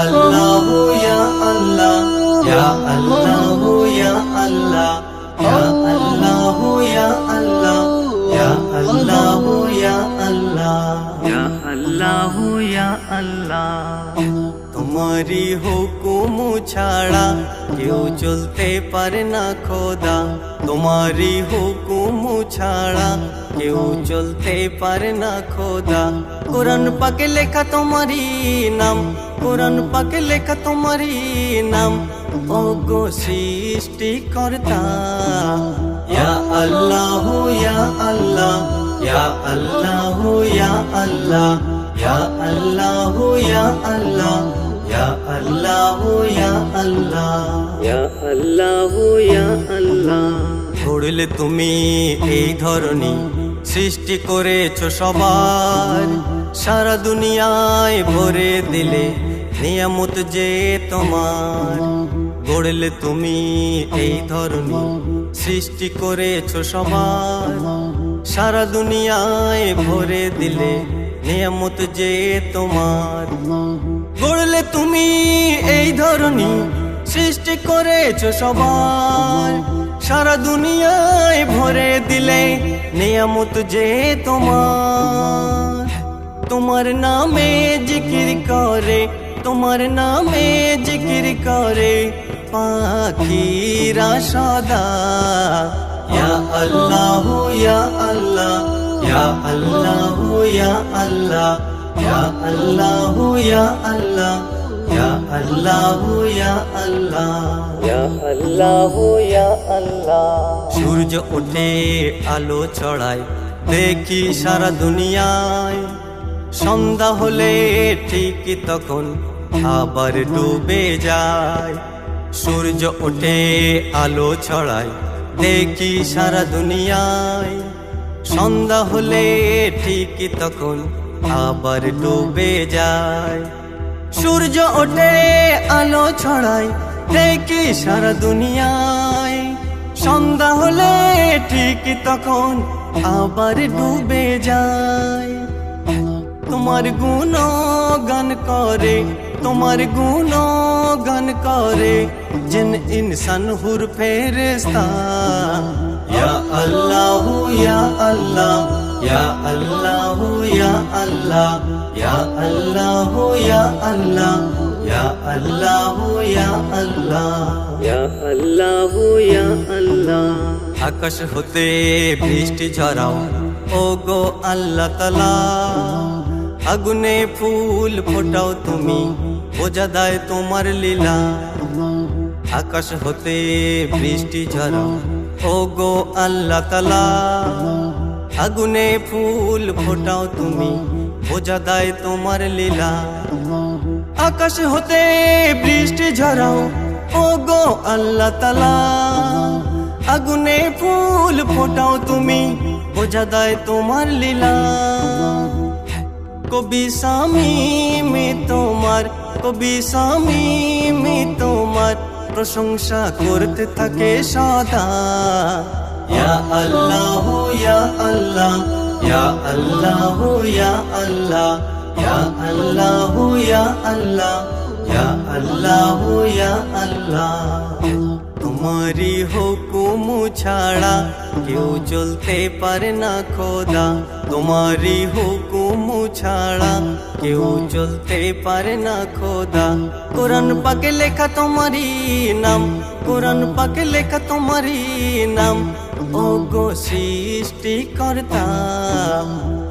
আল্লাহ ইয়া আল্লাহ ইয়া আল্লাহ ইয়া আল্লাহ ইয়া আল্লাহ ইয়া আল্লাহ ইয়া আল্লাহ ইয়া আল্লাহ ইয়া আল্লাহ ইয়া আল্লাহ তোমারি হুকুম ছাড়া কেউ চলতে পারে না খোদা। তোমারি হুকুম ছাড়া কেউ চলতে পারে না খোদা। কোরআন পাকে লেখা তোমারি নাম, কোরআন পাকে লেখা তোমারি নাম। ও গো সৃষ্টি কর্তা ইয়া আল্লাহ ইয়া আল্লাহ ইয়া আল্লাহ ইয়া আল্লাহ ইয়া আল্লাহ ইয়া আল্লাহ আল্লাহ, ইয়া আল্লাহ আল্লাহ ইয়া আল্লাহ। ঘুরলে তুমি এই ধরনী সৃষ্টি করেছ সবার। সারা দুনিয়ায় ভরে দিলে নিয়ামত যে তোমার। গড়লে তুমি এই ধরনী সৃষ্টি করেছ সবার। সারা দুনিয়ায় ভরে দিলে নিয়ামত যে তোমার। গড়লে তুমি এই ধরনী সৃষ্টি করেছ সবার। সারা দুনিয়ায় ভরে দিলে নিয়ামত যে তোমার। তোমার নামে জিকির করে, তোমার নামে জিকির করে পাখিরা সদা। ইয়া আল্লাহ ইয়া আল্লাহ ইয়া আল্লাহ ইয়া আল্লাহ ইয়া আল্লাহ ইয়া আল্লাহ। সূর্য ওঠে আলো ছড়ায়। দেখি সারা দুনিয়ায়। সন্ধ্যা হলে ঠিক তখন আবার ডুবে যায়। সূর্য ওঠে আলো ছড়ায়। দেখি সারা দুনিয়ায়। সন্ধ্যা হলে ঠিক তখন আবার ডুবে যায়। সূর্য ওঠে, আলো ছড়ায়, দেখি সারা দুনিয়ায়। সন্ধ্যা হলে ঠিক তখন আবার ডুবে যায়। তোমার গুণ গান করে, তোমার গুণ গান করে জিন ইনসান হুর ফেরেস্তা ইয়া আল্লাহ ইয়া আল্লাহ ইয়া আল্লাহ ইয়া আল্লাহ ইয়া আল্লাহ ইয়া আল্লাহ ইয়া আল্লাহ ইয়া আল্লাহ ইয়া আল্লাহ ইয়া আল্লাহ আকাশ হতে বৃষ্টি ঝরাও। ও গো আল্লাহ তালা আগুনে ফুল ফোটাও তুমি। বোঝা দেয় তোমার লীলা। আকাশ হতে বৃষ্টি ঝরাও। ও গো আল্লাহ তালা আগুনে ফুল ফোটাও তুমি, বোঝা দেয় তোমার লীলা। আকাশ হতে বৃষ্টি ঝরাও ও গো আল্লাহ তালা আগুনে ফুল ফোটাও তুমি, বোঝা দেয় তোমার লীলা। কবি স্বামী তোমার, কবি স্বামী তোমার প্রশংসা করতে থাকে সদা। ইয়া আল্লাহ ইয়া আল্লাহ ইয়া আল্লাহ ইয়া আল্লাহ ইয়া আল্লাহ ইয়া আল্লাহ ইয়া আল্লাহ ইয়া আল্লাহ। তোমারি হুকুম ছাড়া কেউ চলতে পারে না খোদা। তোমারি হুকুম ছাড়া কেউ চলতে পারে না খোদা। কোরআন পাকে লেখা তোমারি নাম, কোরআন পাকে লেখা তোমারি নাম। ও গো সৃষ্টি কর্তা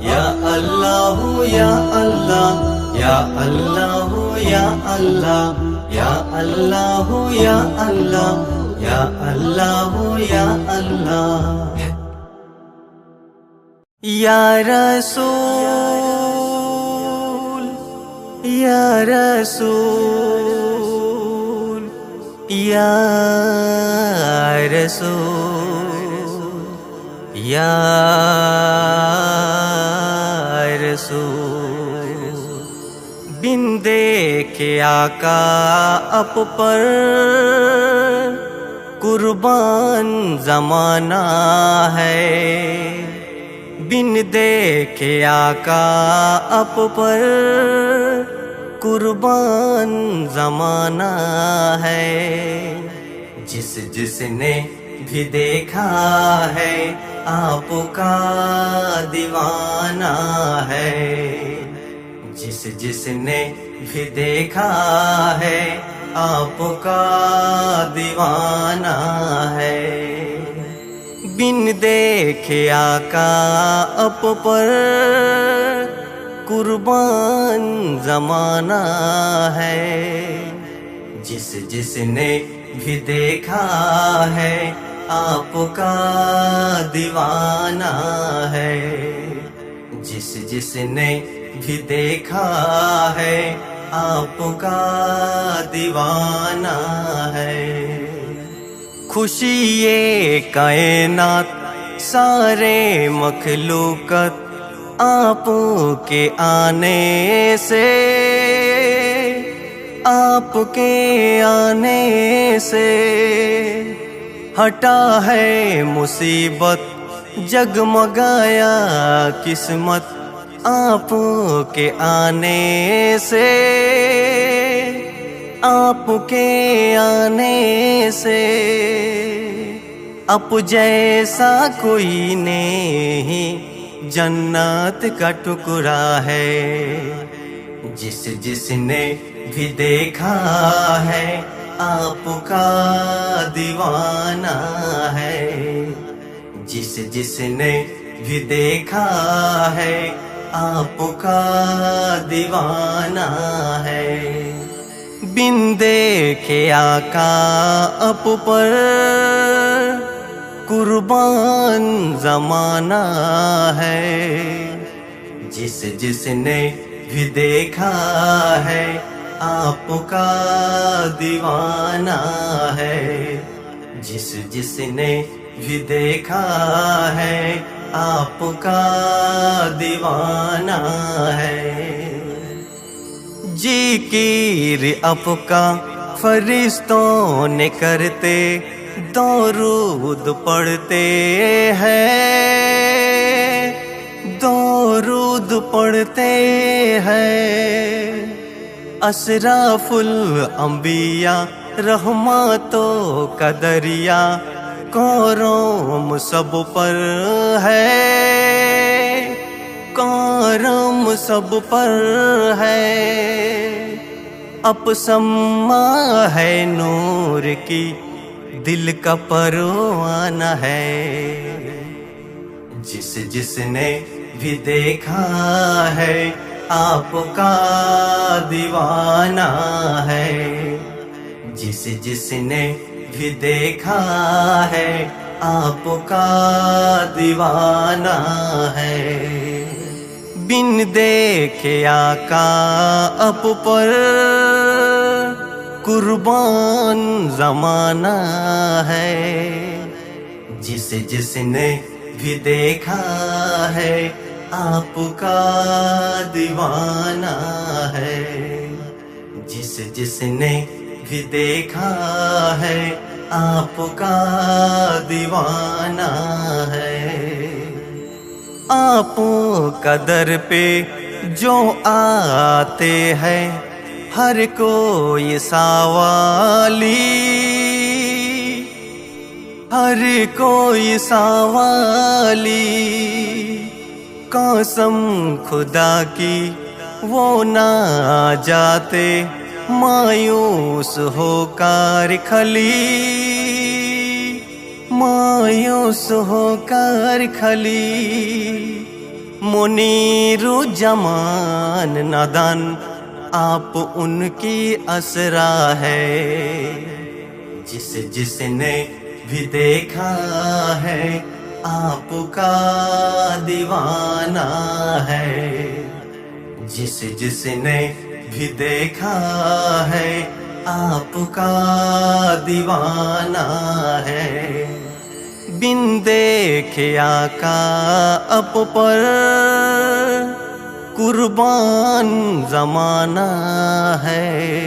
ইয়া আল্লাহ ইয়া আল্লাহ ইয়া আল্লাহ ইয়া আল্লাহ ইয়া আল্লাহ ইয়া আল্লাহ ইয়া আল্লাহ ইয়া আল্লাহ। रसूल या रसूल या रसूल या रसूल बिन देखे आका अप पर कुर्बान जमाना है। बिन देखे आका अप पर कुर्बान जमाना है। जिस जिसने भी देखा है, आपका दीवाना है। जिस जिसने भी देखा है, आपका दीवाना है। बिन देखे आका अप पर कुर्बान जमाना है, जिस जिसने भी देखा है, आपका दीवाना है। जिस जिसने भी देखा है, आपका दीवाना है। खुशी ये कायनात, सारे मखलूकत आपके आने से, आपके आने से। हटा है मुसीबत, जगमगाया किस्मत आपके आने से। आपके आने से अप जैसा कोई नहीं, जन्नत का टुकड़ा है। जिस जिसने भी देखा है, आपका दीवाना है। जिस जिसने भी देखा है, आपका दीवाना है। बिन देखे आका अप पर। कुर्बान जमाना है। जिस जिसने भी देखा है, आपका दीवाना है। जिस जिसने भी देखा है, आपका दीवाना है। जी कीर आपका फरिश्तों ने करते दौरूद पढ़ते हैं। दौरूद पढ़ते हैं। अशराफुल अंबिया, रहमातो कदरिया कौरम सब पर है। करम सब पर है। अपसम्मा है नूर की, दिल का परवाना है। जिस जिसने भी देखा है, आपका दीवाना है। जिस जिसने भी देखा है, आपका दीवाना है। बिन देखे आका अप पर। कुर्बान जमाना है, जिस जिसने भी देखा है, आपका दीवाना है। जिस जिसने भी देखा है, आपका दीवाना है। आपो कदर पे जो आते हैं, हर कोई सवाली। हर कोई सवाली। कसम खुदा की वो ना जाते, मायूस होकर खली। मायूस होकर खली। मुनीरु जमान नदन, आप उनकी असरा है। जिस जिसने भी देखा है, आपका दीवाना है। जिस जिसने भी देखा है, आपका दीवाना है। बिन देखे आका अप पर कुर्बान जमाना है।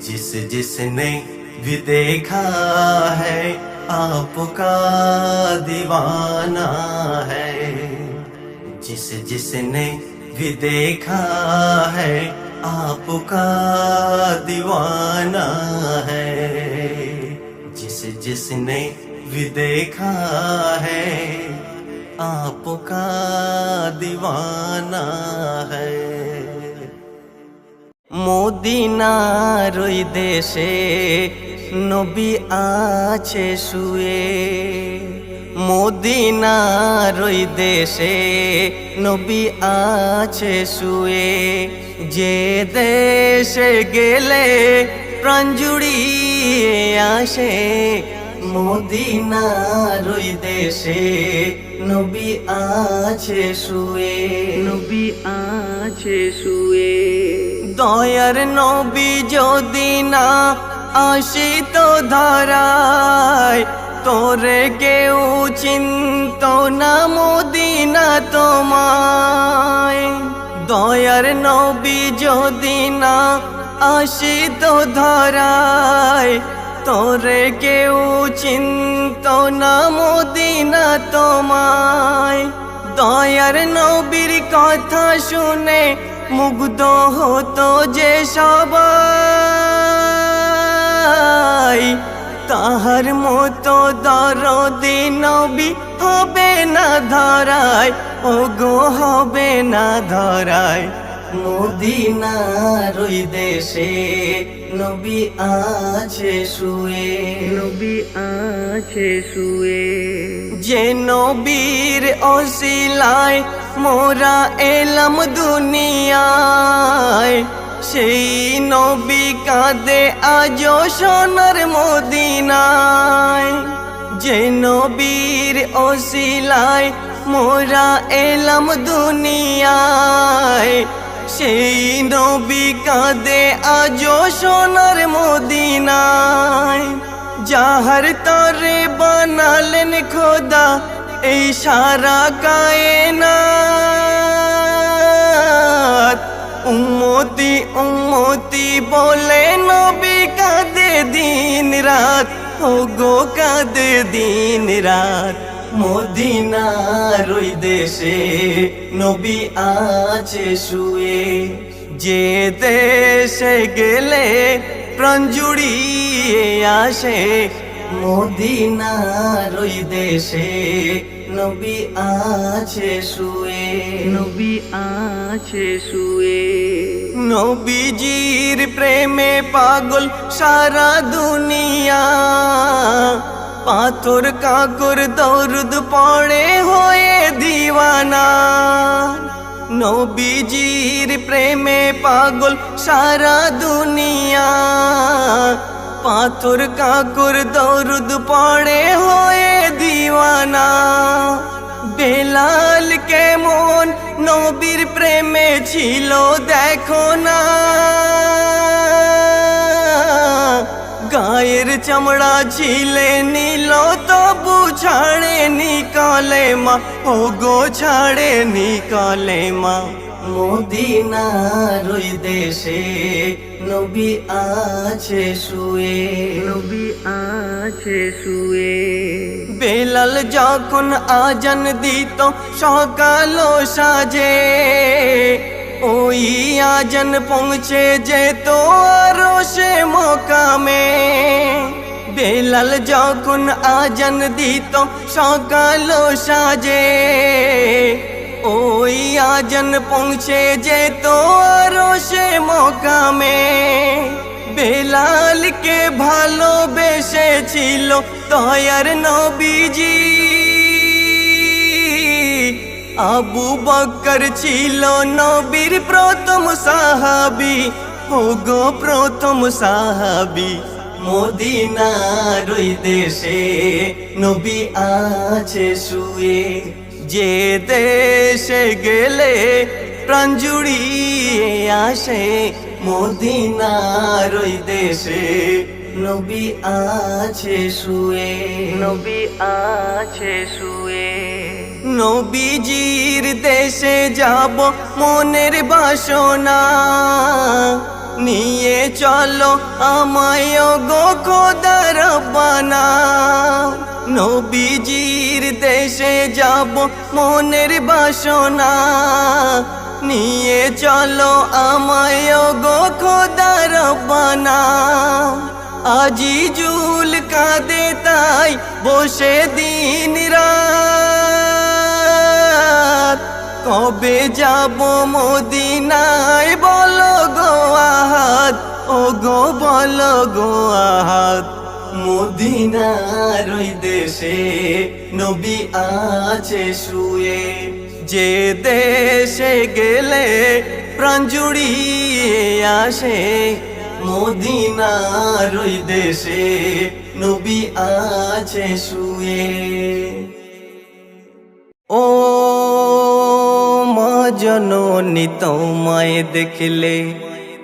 जिस जिसने भी देखा है, आपका दीवाना है। जिस जिसने भी देखा है, आपका दीवाना है। जिस जिसने भी देखा है आपका दीवाना है মদিনার ওই দেশে নবী আছে শুয়ে মদিনার ওই দেশে নবী আছে শুয়ে যে দেশে গেলে প্রাণ জুড়িয়ে আসে মদিনার ওই দেশে নবী আছে শুয়ে। নবী আছে শুয়ে। দয়ার নবী যদি না আসিত ধরায় তোরে কেউ চিন্ত না মদিনা তোমায়। দয়ার নবী যদি না আসিত ধরায় তোরে কেউ চিন্ত না মদিনা তোমায়। দয়ার নবীর কথা শুনে মুগ্ধ হতো যে সবাই। তাহার মতো দরদি নবী হবে না ধরায় ও গো হবে না ধরায়। মদিনার ওই দেশে নবী আছে শুয়ে। নবী আছে শুয়ে। যে নবীর অশিলায় মোরা এলাম দুনিয়ায় সেই নবী কাঁদে আজ সোনার মদিনায়। যে নবীর অশিলায় মোরা এলাম দুনিয়ায় সেই নবী কাঁদে আজ সোনার মদিনায়। যাহার তরে বানালেন খোদা এই সারা কায়নাত। উম্মতি উম্মতি বলে নবী কাঁদে দিন রাত ও গো কাঁদে দিন রাত মদিনার ওই দেশে নবী আছে শুয়ে। যে দেশে গেলে প্রাণ জুড়িয়ে আসে মদিনার ওই দেশে নবী আছে শুয়ে। নবী আছে শুয়ে। নবীজির প্রেমে পাগল সারা দুনিয়া। পাথর কাকর দৌড় পড়ে হয়ে দিওয়ানা। নবীজির প্রেমে পাগল সারা দুনিয়া। পাথর কাকর দৌড় পড়ে হয়ে দিওয়ানা। বেলাল কেমন নবীর প্রেমে ছিল, দেখো না। গায়ের চামড়া ছিলে নিল তবু ছাড়ে নিকালে মা। ও গো ছাড়ে নিকালে মা। মদিনার ওই দেশে নবী আছে শুয়ে। নবী আছে শুয়ে। বেলাল যখন আজান দিত সকাল সাজে। ওই আজান পৌঁছে যেত আরও সে মোকামে। বেলাল যখন আজান দিত সকাল সাজে, ওই আজান পৌঁছে যেত আরও সে মোকামে। বেলালকে ভালোবেসেছিল দয়ার নবীজি। আবু বকর ছিল নবীর প্রথম সাহাবি। ও গো প্রথম সাহাবি, মদিনার ওই দেশে নবী আছে শুয়ে। যে দেশে গেলে প্রাণ জুড়িয়ে আসে, মদিনার ওই দেশে নবী আছে শুয়ে। নবী আছে শুয়ে। নবীজির দেশে যাব মনের বাসনা। নিয়ে চলো আমায় গো খোদার বানা নবীজির দেশে যাব মনের বাসনা। নিয়ে চলো আমায় গো খোদার বানা আজি জুল কাঁদে তাই বসে দিন রাত। কবে যাব মদিনায়? বলো গো আহাত ও গো বলো গো আহাত মদিনার ওই দেশে নবী আছে শুয়ে। যে দেশে গেলে প্রাণ জুড়িয়ে আসে, মদিনার ওই দেশে নবী আছে শুয়ে। ও জননী তোমায় দেখলে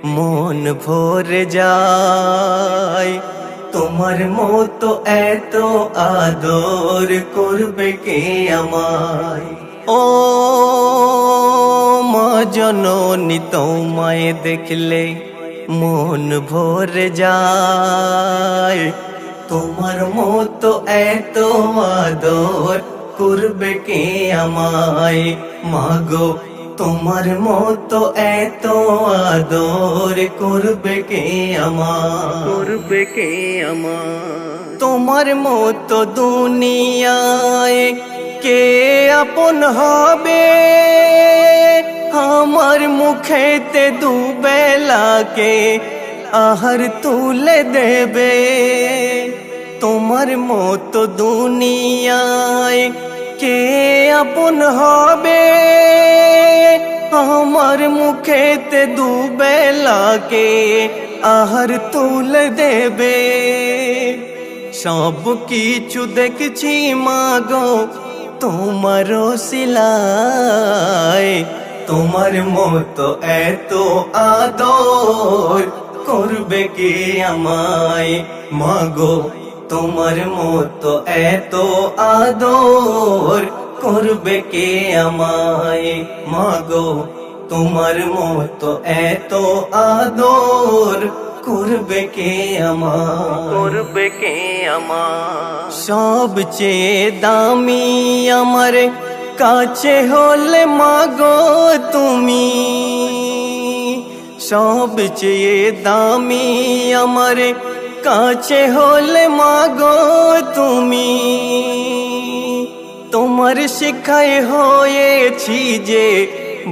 মন ভরে যায়। তোমার মতো এত আদর করবে কে আমায়? ও মা জননী তোমায় দেখলে মন ভরে যায়। তোমার মতো এত আদর করবে কে আমায়? মাগো তোমার মতো এত আদর করবে কে আমার? করবে কে আমার? তোমার মতো দুনিয়ায় কে আপন হবে? আমার মুখেতে দুবেলাকে আহার তুলে দেবে? তোমার মতো দুনিয়ায় কে আপন হবে? আমার মুখেতে দুবেলাকে আহার তুলে দেবে। সব কিছু দেখছি মাগো, তোমার সিলাই তোমার মতো এত আদর করবে কি আমায়? মাগো তোমার মতো এত আদর করবে কে আমায়? মাগো তোমার মতো এত আদর করবে কে আমায়? করবে কে আমার সবচেয়ে দামি আমার কাছে হলে মাগো তুমি। সবচেয়ে দামি আমার কাছে হলে মাগো তুমি। তোমার শিখায় হয়েছি যে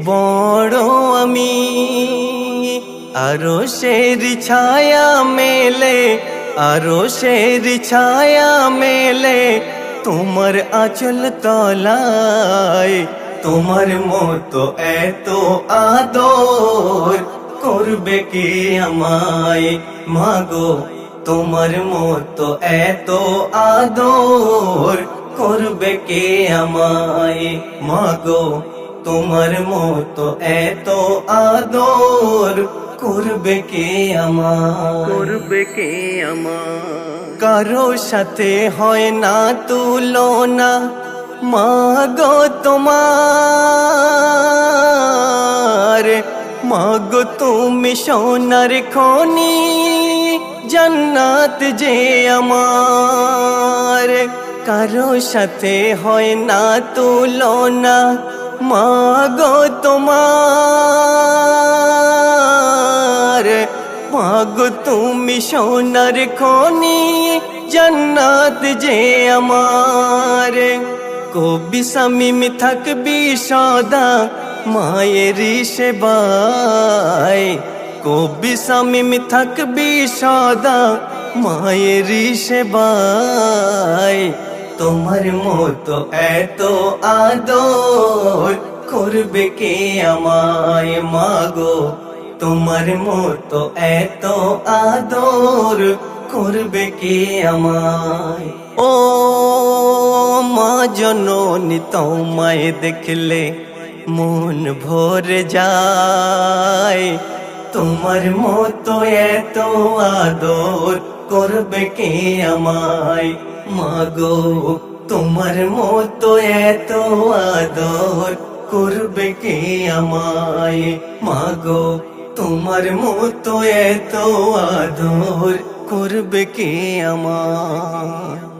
বড় আমি। আরও শের ছায়া মেলে আরও শের ছায়া মেলে তোমার আচল তলায়। তোমার মতো এত আদর করবে কে আমায়? মাগো তোমার মতো এত আদর করবে কে আমায়? মাগো তোমার মতো এত আদর করবে কে আমায়? করবে কে আমার কারও সাথে হয় না তুলনা। মাগো তোমার। মাগো তুমি সোনার খনি। জান্নাত যে আমার, কারও সাথে হয় না তুলনা। মাগো তোমার, মাগো তুমি সোনার খনি, জান্নাত যে আমার। কবি সামিম থাকবি সদা মায়ের সেবায়। কবি সামিম থাকবি সদা মায়ের সেবায় তোমার মতো এত আদর করবে কে আমায় মাগো তোমার মতো এত আদর করবে কে আমায় ও মা জননী তোমায় দেখলে মন ভরে যায় তোমার মতো এত আদর করবে কে আমায়? মাগো, তোমার মতো এত আদর করবে কে আমায়? মাগো, তোমার মতো এত আদর করবে কে আমায়?